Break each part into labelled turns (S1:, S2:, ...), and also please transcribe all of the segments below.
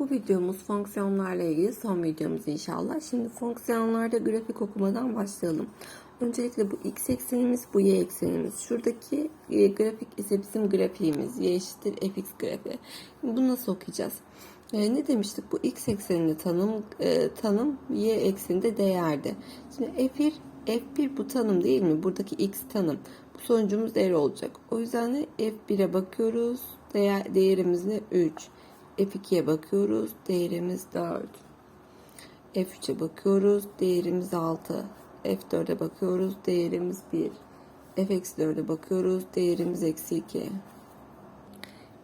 S1: Bu videomuz fonksiyonlarla ilgili son videomuz inşallah. Şimdi fonksiyonlarda grafik okumadan başlayalım. Öncelikle bu x eksenimiz, bu y eksenimiz. Şuradaki e, grafik ise bizim grafiğimiz. Y eşittir fx grafiği. Bunu nasıl okuyacağız? E, ne demiştik? Bu x ekseninde tanım, e, tanım y ekseninde değerdi. Şimdi f1, f1 bu tanım değil mi? Buradaki x tanım. Bu sonucumuz değer olacak. O yüzden de f1'e bakıyoruz. Değer, değerimiz ne? 3. F2'ye bakıyoruz. Değerimiz 4. F3'e bakıyoruz. Değerimiz 6. F4'e bakıyoruz. Değerimiz 1. F-4'e bakıyoruz. Değerimiz eksi 2.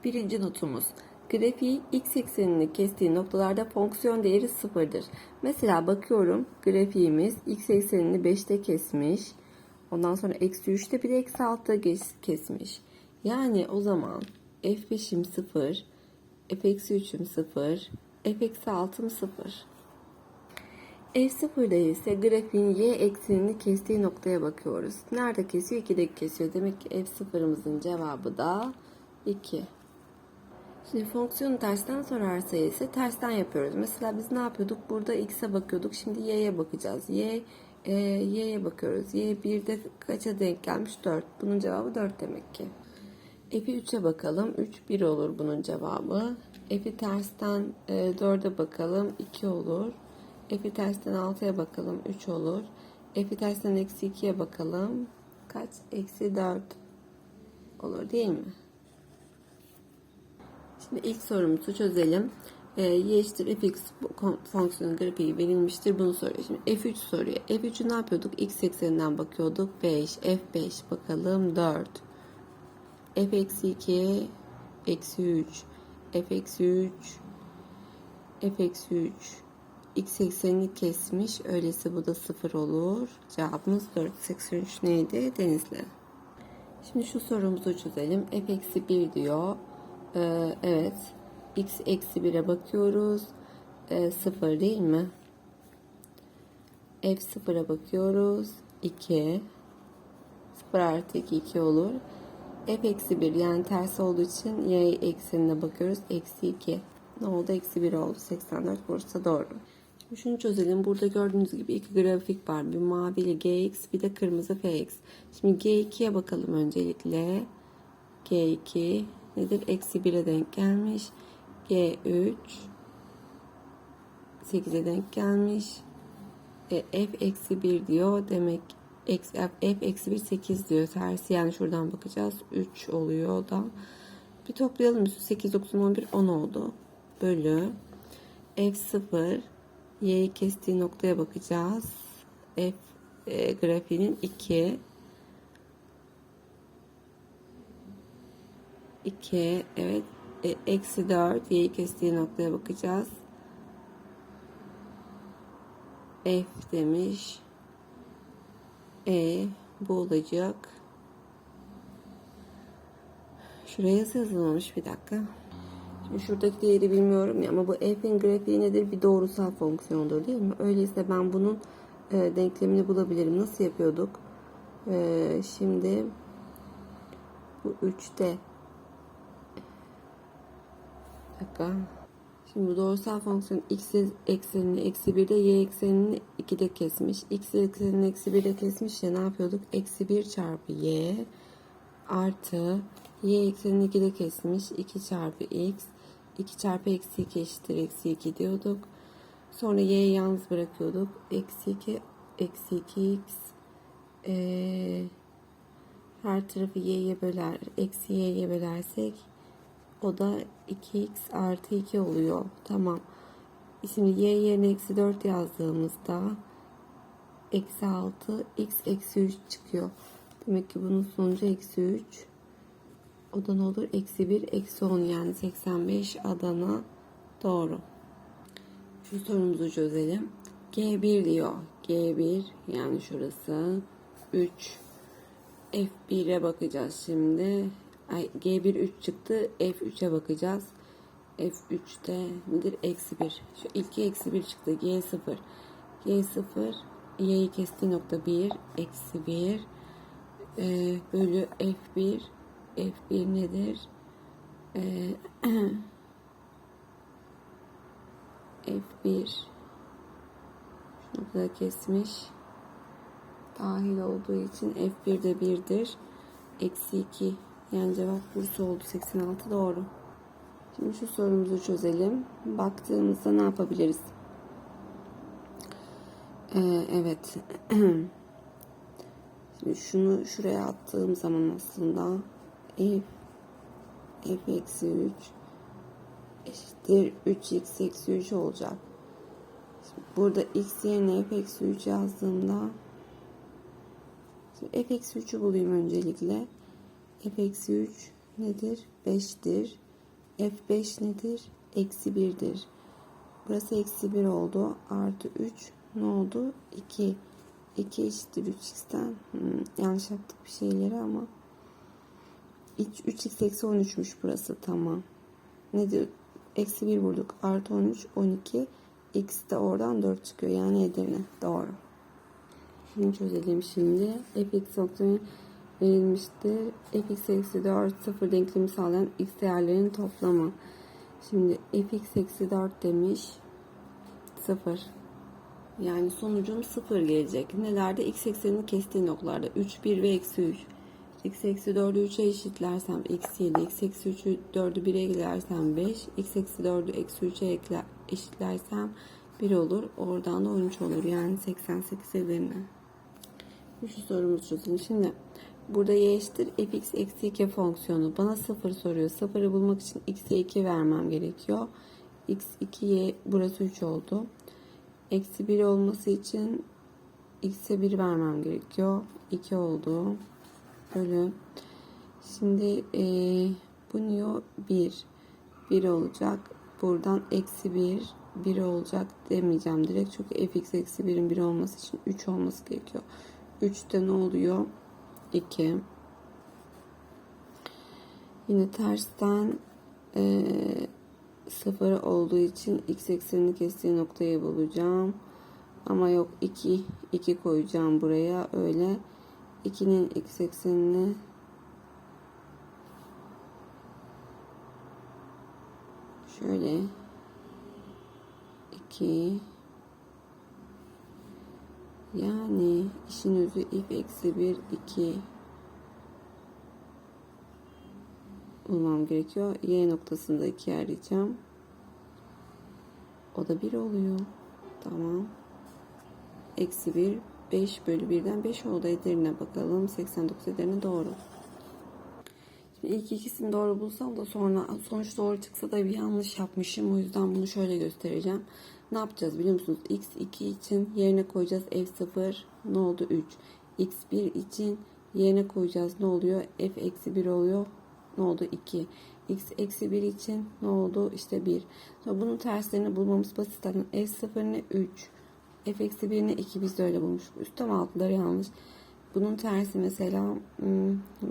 S1: Birinci notumuz. Grafiği x eksenini kestiği noktalarda fonksiyon değeri sıfırdır. Mesela bakıyorum grafiğimiz x eksenini 5'te kesmiş. Ondan sonra eksi 3'te bir de eksi 6'da kesmiş. Yani o zaman f5'im 0, f-3'üm 0, f-6'm 0. F0'da ise grafiğin y eksenini kestiği noktaya bakıyoruz. Nerede kesiyor? 2'de kesiyor. Demek ki F0'ımızın cevabı da 2. Şimdi fonksiyonu tersten sorarsa ise tersten yapıyoruz. Mesela biz ne yapıyorduk? Burada x'e bakıyorduk. Şimdi y'ye bakacağız. Y, e, y'ye bakıyoruz. Y 1'de kaça denk gelmiş? 4. Bunun cevabı 4 demek ki. F'i 3'e bakalım. 3 1 olur bunun cevabı. F'i tersten e, 4'e bakalım. 2 olur. F'i tersten 6'ya bakalım. 3 olur. F'i tersten eksi 2'ye bakalım. Kaç? Eksi 4 olur değil mi? Şimdi ilk sorumuzu çözelim. E, y eşittir fx fonksiyonu grafiği verilmiştir. Bunu soruyor. Şimdi f3 soruyor. f3'ü ne yapıyorduk? x ekseninden bakıyorduk. 5. f5 bakalım 4. f eksi 2 eksi 3 f eksi 3 f eksi 3 x eksenini kesmiş. Öyleyse bu da 0 olur. Cevabımız 483 neydi? Denizli. Şimdi şu sorumuzu çözelim. f eksi 1 diyor. Ee, evet. x eksi 1'e bakıyoruz. Ee, 0 değil mi? f 0'a bakıyoruz. 2. 0 artı 2 2 olur. F eksi 1 yani ters olduğu için y eksenine bakıyoruz. Eksi 2. Ne oldu? Eksi 1 oldu. 84 bursa doğru. Şimdi şunu çözelim. Burada gördüğünüz gibi iki grafik var. Bir mavili gx bir de kırmızı fx. Şimdi g2'ye bakalım öncelikle. g2 nedir? Eksi 1'e denk gelmiş. G3 8'e denk gelmiş. E, f eksi 1 diyor. Demek f eksi 1 8 diyor. Tersi yani şuradan bakacağız. 3 oluyor da. Bir toplayalım. üstü 8, 9, 11, 10 oldu. Bölü. F0 y'yi kestiği noktaya bakacağız. F e, grafiğinin 2 2 evet e, eksi 4 y'yi kestiği noktaya bakacağız. F demiş. E bu olacak. Şuraya yazılmamış bir dakika. Şimdi şuradaki değeri bilmiyorum ya ama bu f'in grafiği nedir? Bir doğrusal fonksiyondur değil mi? Öyleyse ben bunun e, denklemini bulabilirim. Nasıl yapıyorduk? E, şimdi bu 3'te dakika. Şimdi doğrusal fonksiyon x eksenini eksi 1'de y eksenini 2'de kesmiş. x eksenini eksi 1'de kesmiş ya ne yapıyorduk? Eksi 1 çarpı y artı y eksenini 2'de kesmiş. 2 çarpı x 2 çarpı eksi 2 eşittir eksi 2 diyorduk. Sonra y'yi yalnız bırakıyorduk. Eksi 2 eksi 2x ee, her tarafı y'ye böler. Eksi y'ye bölersek o da 2x artı 2 oluyor. Tamam. Şimdi y yerine eksi 4 yazdığımızda eksi 6 x eksi 3 çıkıyor. Demek ki bunun sonucu eksi 3. O da ne olur? Eksi 1, eksi 10 yani 85 Adana doğru. Şu sorumuzu çözelim. G1 diyor. G1 yani şurası 3. F1'e bakacağız şimdi. Ay, G1 3 çıktı. F3'e bakacağız. F3'te nedir? Eksi 1. Şu ilki eksi 1 çıktı. G0. G0 y'yi kestiği nokta 1. Eksi 1. Ee, bölü F1 F1 nedir? Ee, F1 şu noktada kesmiş. Dahil olduğu için F1 de 1'dir. Eksi 2. Yani cevap Bursa oldu. 86 doğru. Şimdi şu sorumuzu çözelim. Baktığımızda ne yapabiliriz? Ee, evet. Şimdi şunu şuraya attığım zaman aslında f f eksi 3 eşittir 3x eksi 3 olacak. Şimdi burada x yerine f eksi 3 yazdığımda f eksi 3'ü bulayım öncelikle. F eksi 3 nedir? 5'tir. f5 nedir? Eksi 1'dir. Burası eksi 1 oldu. Artı 3 ne oldu? 2. 2 eşittir 3x'ten. Hmm, yanlış yaptık bir şeyleri ama. 3x eksi 13'müş burası. Tamam. Nedir? Eksi 1 vurduk. Artı 13, 12. X de oradan 4 çıkıyor. Yani Edirne. Doğru. Şunu çözelim şimdi. fx noktayı verilmiştir. fx eksi 4 sıfır denklemi sağlayan x değerlerinin toplamı. Şimdi fx eksi 4 demiş. 0. Yani sonucum 0 gelecek. Nelerde? X eksenini kestiği noktalarda. 3, 1 ve eksi 3. X eksi 4'ü 3'e eşitlersem eksi 7. X eksi 3'ü 4'ü 1'e eklersem 5. X eksi 4'ü eksi 3'e ekle, eşitlersem 1 olur. Oradan da 13 olur. Yani 88 Edirne. Şu sorumuzu çözelim. Şimdi burada y eşittir fx eksi 2 fonksiyonu. Bana 0 soruyor. 0'ı bulmak için x'e 2 vermem gerekiyor. x 2y burası 3 oldu. Eksi 1 olması için x'e 1 vermem gerekiyor. 2 oldu. Bölü. Şimdi e, bu niye 1? 1 olacak. Buradan eksi 1 1 olacak demeyeceğim direkt. Çünkü fx eksi 1'in 1 olması için 3 olması gerekiyor. 3'te ne oluyor? 2. Yine tersten e, 0 olduğu için x eksenini kestiği noktayı bulacağım. Ama yok 2 2 koyacağım buraya öyle 2'nin x eksenini şöyle 2 yani işin özü if eksi 1 2 bulmam gerekiyor. Y noktasında 2 arayacağım. O da 1 oluyor. Tamam. Eksi 1 5 bölü 1'den 5 oldu. Edirine bakalım. 89 Edirine doğru. Şimdi ilk ikisini doğru bulsam da sonra sonuç doğru çıksa da bir yanlış yapmışım. O yüzden bunu şöyle göstereceğim. Ne yapacağız biliyor musunuz? x2 için yerine koyacağız f0 ne oldu 3. x1 için yerine koyacağız ne oluyor? f eksi 1 oluyor. Ne oldu? 2. x eksi 1 için ne oldu? İşte 1. Sonra bunun terslerini bulmamız basit zaten. f0 ne 3. f eksi 1 ne 2 biz de öyle bulmuştuk. Üstten altları yanlış. Bunun tersi mesela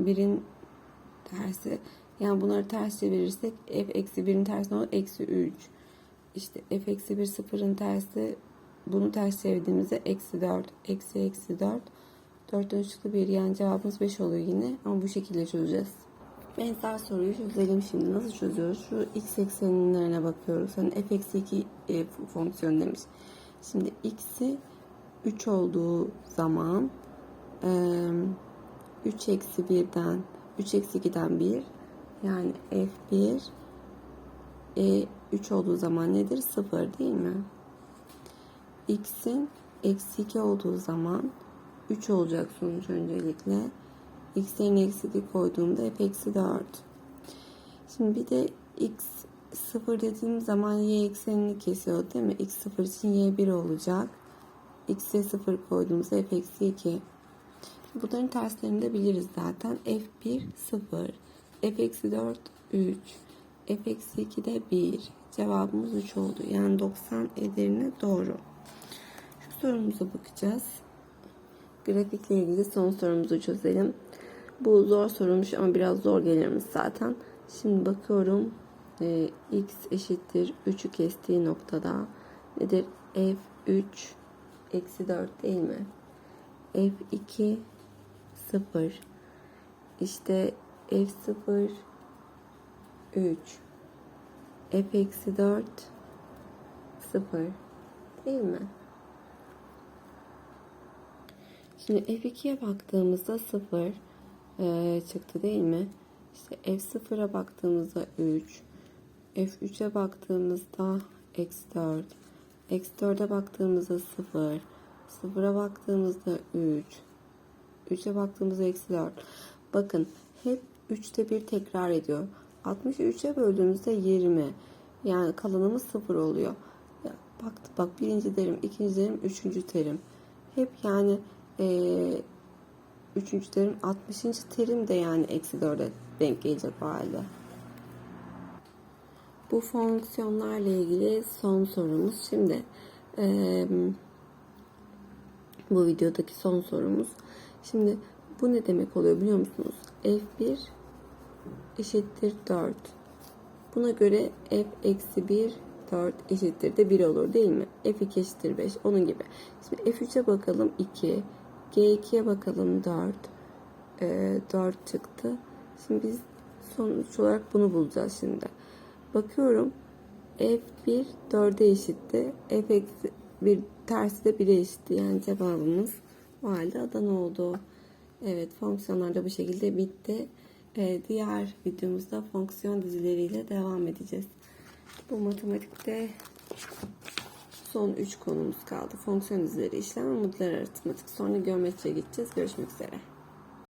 S1: 1'in tersi yani bunları ters çevirirsek f eksi 1'in tersi ne olur? Eksi 3. İşte f eksi 1 sıfırın tersi bunu ters çevirdiğimizde eksi 4. Eksi eksi 4. 4'ten 3 çıktı 1 yani cevabımız 5 oluyor yine ama bu şekilde çözeceğiz. Benzer soruyu çözelim şimdi. Nasıl çözüyoruz? Şu x eksenlerine bakıyoruz. Hani f eksi 2 e, fonksiyon demiş. Şimdi x'i 3 olduğu zaman e, 3 eksi 1'den 3 eksi 2'den 1 yani f1 e, 3 olduğu zaman nedir? 0 değil mi? x'in eksi 2 olduğu zaman 3 olacak sonuç öncelikle. x yerine eksi 2 koyduğumda f eksi 4. Şimdi bir de x 0 dediğim zaman y eksenini kesiyor değil mi? x 0 için y 1 olacak. x'e 0 koyduğumuzda f eksi 2. Bunların terslerini de biliriz zaten. f1 0. f eksi 4 3. f eksi 2 de 1. Cevabımız 3 oldu. Yani 90 Edirne doğru. Şu sorumuza bakacağız. Grafikle ilgili son sorumuzu çözelim. Bu zor sorulmuş ama biraz zor gelirmiş zaten. Şimdi bakıyorum. Ee, x eşittir 3'ü kestiği noktada nedir? f3 eksi 4 değil mi? f2 0 işte f0 3 f eksi 4 0 değil mi? Şimdi F2'ye baktığımızda 0 e, çıktı değil mi? İşte F0'a baktığımızda 3 F3'e baktığımızda eksi 4 eksi 4'e baktığımızda 0 0'a baktığımızda 3 3'e baktığımızda eksi 4 bakın hep 3'te bir tekrar ediyor 60'ı 3'e böldüğümüzde 20 yani kalanımız 0 oluyor bak, bak birinci terim ikinci terim üçüncü terim hep yani eee Üçüncü terim 60. terim de yani eksi 4'e denk gelecek o halde. Bu fonksiyonlarla ilgili son sorumuz. Şimdi eee, bu videodaki son sorumuz. Şimdi bu ne demek oluyor biliyor musunuz? F1 eşittir 4. Buna göre f eksi 1 4 eşittir de 1 olur değil mi? f2 eşittir 5 onun gibi. Şimdi f3'e bakalım 2. G2'ye bakalım 4. Ee, 4 çıktı. Şimdi biz sonuç olarak bunu bulacağız şimdi. Bakıyorum f1 4'e eşitti. f eksi 1 tersi de 1'e eşitti. Yani cevabımız o halde Adana oldu. Evet fonksiyonlar da bu şekilde bitti. Ee, diğer videomuzda fonksiyon dizileriyle devam edeceğiz. Bu matematikte son 3 konumuz kaldı. Fonksiyon dizileri, işlem ve modular aritmetik. Sonra geometriye gideceğiz. Görüşmek üzere.